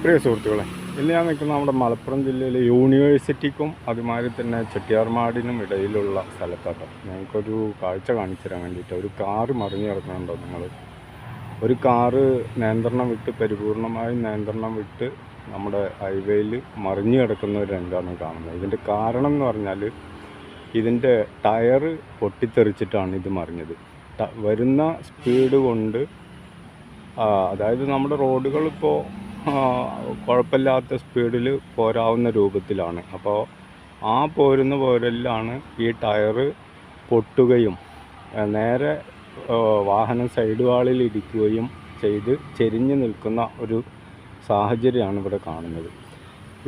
പ്രിയ സുഹൃത്തുക്കളെ ഇന്ന് ഞാൻ നിൽക്കുന്ന നമ്മുടെ മലപ്പുറം ജില്ലയിലെ യൂണിവേഴ്സിറ്റിക്കും അതുമാതിരി തന്നെ ചെട്ടിയാർമാടിനും ഇടയിലുള്ള സ്ഥലത്താട്ടോ. ഞങ്ങൾക്കൊരു കാഴ്ച കാണിച്ചു തരാൻ വേണ്ടിയിട്ട് ഒരു കാറ് മറിഞ്ഞു കിടക്കുന്നുണ്ടോ നിങ്ങൾ ഒരു കാറ് നിയന്ത്രണം വിട്ട് പരിപൂർണമായും നിയന്ത്രണം വിട്ട് നമ്മുടെ ഹൈവേയിൽ മറിഞ്ഞു കിടക്കുന്ന ഒരു രംഗമാണ് കാണുന്നത്. ഇതിന്റെ കാരണം എന്ന് പറഞ്ഞാൽ ഇതിന്റെ ടയറ് പൊട്ടിത്തെറിച്ചിട്ടാണ് ഇത് മറിഞ്ഞത്. വരുന്ന സ്പീഡ് കൊണ്ട് അതായത് നമ്മുടെ റോഡുകൾ ഇപ്പോൾ കുഴപ്പമില്ലാത്ത സ്പീഡിൽ പോരാവുന്ന രൂപത്തിലാണ്. അപ്പോൾ ആ പോരുന്ന പോരലിലാണ് ഈ ടയറ് പൊട്ടുകയും നേരെ വാഹനം സൈഡ് വാളിൽ ഇടിക്കുകയും ചെയ്ത് ചെരിഞ്ഞ് നിൽക്കുന്ന ഒരു സാഹചര്യമാണ് ഇവിടെ കാണുന്നത്.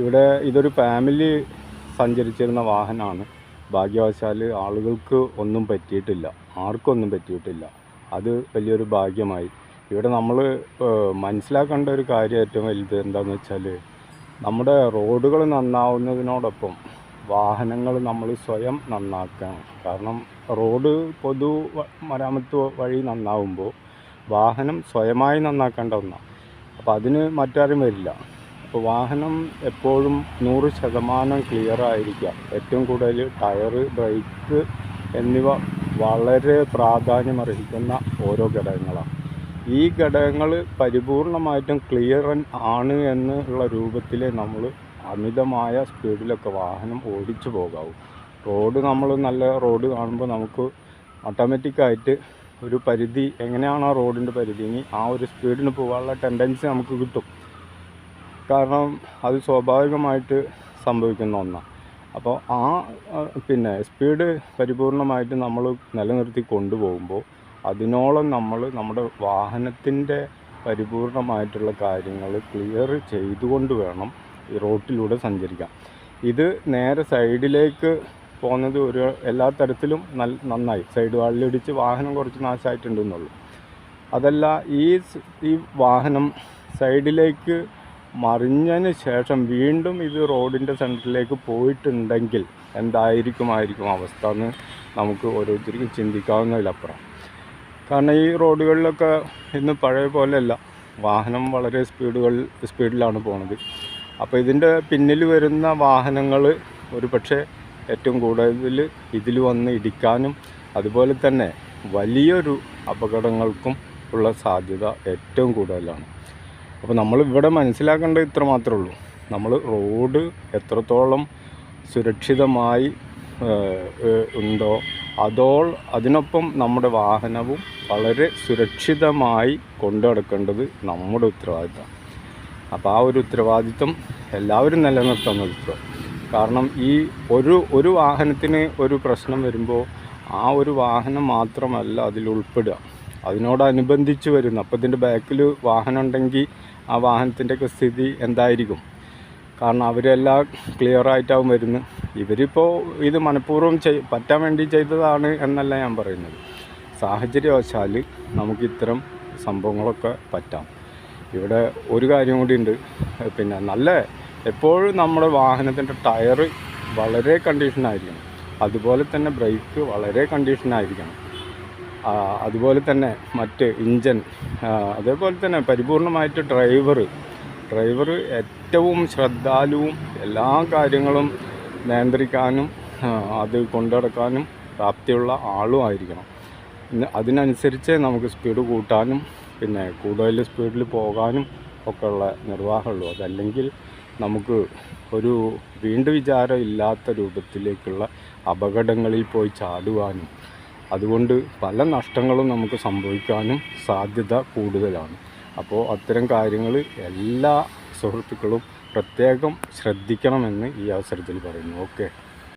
ഇവിടെ ഇതൊരു ഫാമിലി സഞ്ചരിച്ചിരുന്ന വാഹനമാണ്. ഭാഗ്യവശാൽ ആളുകൾക്ക് ഒന്നും പറ്റിയിട്ടില്ല. ആർക്കൊന്നും പറ്റിയിട്ടില്ല. അത് വലിയൊരു ഭാഗ്യമായി. ഇവിടെ നമ്മൾ മനസ്സിലാക്കേണ്ട ഒരു കാര്യം ഏറ്റവും വലുത് എന്താണെന്ന് വെച്ചാൽ നമ്മുടെ റോഡുകൾ നന്നാവുന്നതിനോടൊപ്പം വാഹനങ്ങൾ നമ്മൾ സ്വയം നന്നാക്കണം. കാരണം റോഡ് പൊതു മരാമത്ത് വഴി നന്നാവുമ്പോൾ വാഹനം സ്വയമായി നന്നാക്കേണ്ട ഒന്നാണ് അപ്പോൾ അതിന് മറ്റാരും വരില്ല. അപ്പോൾ വാഹനം എപ്പോഴും നൂറ് ശതമാനം ക്ലിയർ ആയിരിക്കുക ഏറ്റവും കൂടുതൽ ടയറ് ബ്രേക്ക് എന്നിവ വളരെ പ്രാധാന്യമർഹിക്കുന്ന ഓരോ ഘടകങ്ങളാണ്. ഈ ഘടകങ്ങൾ പരിപൂർണമായിട്ടും ക്ലിയർ ആണ് എന്നുള്ള രൂപത്തിൽ നമ്മൾ അമിതമായ സ്പീഡിലൊക്കെ വാഹനം ഓടിച്ചു പോകാവൂ. റോഡ് നമ്മൾ നല്ല റോഡ് കാണുമ്പോൾ നമുക്ക് ഓട്ടോമാറ്റിക്കായിട്ട് ഒരു പരിധി എങ്ങനെയാണ് ആ റോഡിന്റെ പരിധി? ആ ഒരു സ്പീഡിന് പോകാനുള്ള ടെൻഡൻസി നമുക്ക് കിട്ടും. കാരണം അത് സ്വാഭാവികമായിട്ട് സംഭവിക്കുന്ന ഒന്നാണ് അപ്പോൾ ആ, പിന്നെ സ്പീഡ് പരിപൂർണമായിട്ട് നമ്മൾ നിലനിർത്തി കൊണ്ടുപോകുമ്പോൾ അതിനോളം നമ്മൾ നമ്മുടെ വാഹനത്തിന്റെ പരിപൂർണമായിട്ടുള്ള കാര്യങ്ങൾ ക്ലിയർ ചെയ്തുകൊണ്ട് വേണം ഈ റോട്ടിലൂടെ സഞ്ചരിക്കാൻ. ഇത് നേരെ സൈഡിലേക്ക് പോകുന്നത് ഒരു എല്ലാ തരത്തിലും നല്ല നന്നായി. സൈഡ് വാളിലിടിച്ച് വാഹനം കുറച്ച് നാശമായിട്ടുണ്ടെന്നുള്ളൂ അതല്ല ഈ ഈ വാഹനം സൈഡിലേക്ക് മറിഞ്ഞതിന് ശേഷം വീണ്ടും ഇത് റോഡിന്റെ സെന്ററിലേക്ക് പോയിട്ടുണ്ടെങ്കിൽ എന്തായിരിക്കുമായിരിക്കും അവസ്ഥ എന്ന് നമുക്ക് ഓരോരുത്തർക്കും ചിന്തിക്കാവുന്നതിലപ്പുറം. കാരണം ഈ റോഡുകളിലൊക്കെ ഇന്ന് പഴയ പോലെയല്ല. വാഹനം വളരെ സ്പീഡുകൾ സ്പീഡിലാണ് പോണത്. അപ്പോൾ ഇതിന്റെ പിന്നിൽ വരുന്ന വാഹനങ്ങൾ ഒരു പക്ഷേ ഏറ്റവും കൂടുതൽ ഇതിൽ വന്ന് ഇടിക്കാനും അതുപോലെ തന്നെ വലിയൊരു അപകടങ്ങൾക്കും ഉള്ള സാധ്യത ഏറ്റവും കൂടുതലാണ്. അപ്പോൾ നമ്മൾ ഇവിടെ മനസ്സിലാക്കേണ്ടത് ഇത്ര മാത്രമേ ഉള്ളൂ. നമ്മൾ റോഡ് എത്രത്തോളം സുരക്ഷിതമായി ഉണ്ടോ അതോൾ അതിനൊപ്പം നമ്മുടെ വാഹനവും വളരെ സുരക്ഷിതമായി കൊണ്ടു നടക്കേണ്ടത് നമ്മുടെ ഉത്തരവാദിത്തമാണ്. അപ്പോൾ ആ ഒരു ഉത്തരവാദിത്തം എല്ലാവരും നിലനിർത്താൻ നോക്കുക കാരണം ഈ ഒരു ഒരു വാഹനത്തിന് ഒരു പ്രശ്നം വരുമ്പോൾ ആ ഒരു വാഹനം മാത്രമല്ല അതിൽ ഉൾപ്പെടുക. അതിനോടനുബന്ധിച്ച് വരുന്ന അപ്പോൾ ഇതിന്റെ ബാക്കിൽ വാഹനം ഉണ്ടെങ്കിൽ ആ വാഹനത്തിന്റെയൊക്കെ സ്ഥിതി എന്തായിരിക്കും? കാരണം അവരെല്ലാം ക്ലിയർ ആയിട്ടാവും വരുന്നത്. ഇവരിപ്പോൾ ഇത് മനഃപൂർവം ചെയ് പറ്റാൻ വേണ്ടി ചെയ്തതാണ് എന്നല്ല ഞാൻ പറയുന്നത്. സാഹചര്യവശാൽ നമുക്ക് ഇത്തരം സംഭവങ്ങളൊക്കെ പറ്റാം. ഇവിടെ ഒരു കാര്യം കൂടി ഉണ്ട് പിന്നെ നല്ല എപ്പോഴും നമ്മുടെ വാഹനത്തിന്റെ ടയർ വളരെ കണ്ടീഷനായിരിക്കണം. അതുപോലെ തന്നെ ബ്രേക്ക് വളരെ കണ്ടീഷനായിരിക്കണം. അതുപോലെ തന്നെ മറ്റ് ഇഞ്ചൻ അതേപോലെ തന്നെ പരിപൂർണമായിട്ട് ഡ്രൈവർ ഡ്രൈവർ ഏറ്റവും ശ്രദ്ധാലുവും എല്ലാ കാര്യങ്ങളും നിയന്ത്രിക്കാനും അത് കൊണ്ടുനടക്കാനും പ്രാപ്തിയുള്ള ആളും ആയിരിക്കണം. അതിനനുസരിച്ച് നമുക്ക് സ്പീഡ് കൂട്ടാനും പിന്നെ കൂടുതൽ സ്പീഡിൽ പോകാനും ഒക്കെ ഉള്ള നിർവാഹമുള്ളൂ. അതല്ലെങ്കിൽ നമുക്ക് ഒരു വീണ്ടും വിചാരം ഇല്ലാത്ത രൂപത്തിലേക്കുള്ള അപകടങ്ങളിൽ പോയി ചാടുവാനും അതുകൊണ്ട് പല നഷ്ടങ്ങളും നമുക്ക് സംഭവിക്കാനും സാധ്യത കൂടുതലാണ്. അപ്പോൾ അത്തരം കാര്യങ്ങൾ എല്ലാ സുഹൃത്തുക്കളും പ്രത്യേകം ശ്രദ്ധിക്കണമെന്ന് ഈ അവസരത്തിൽ പറയുന്നു. ഓക്കെ.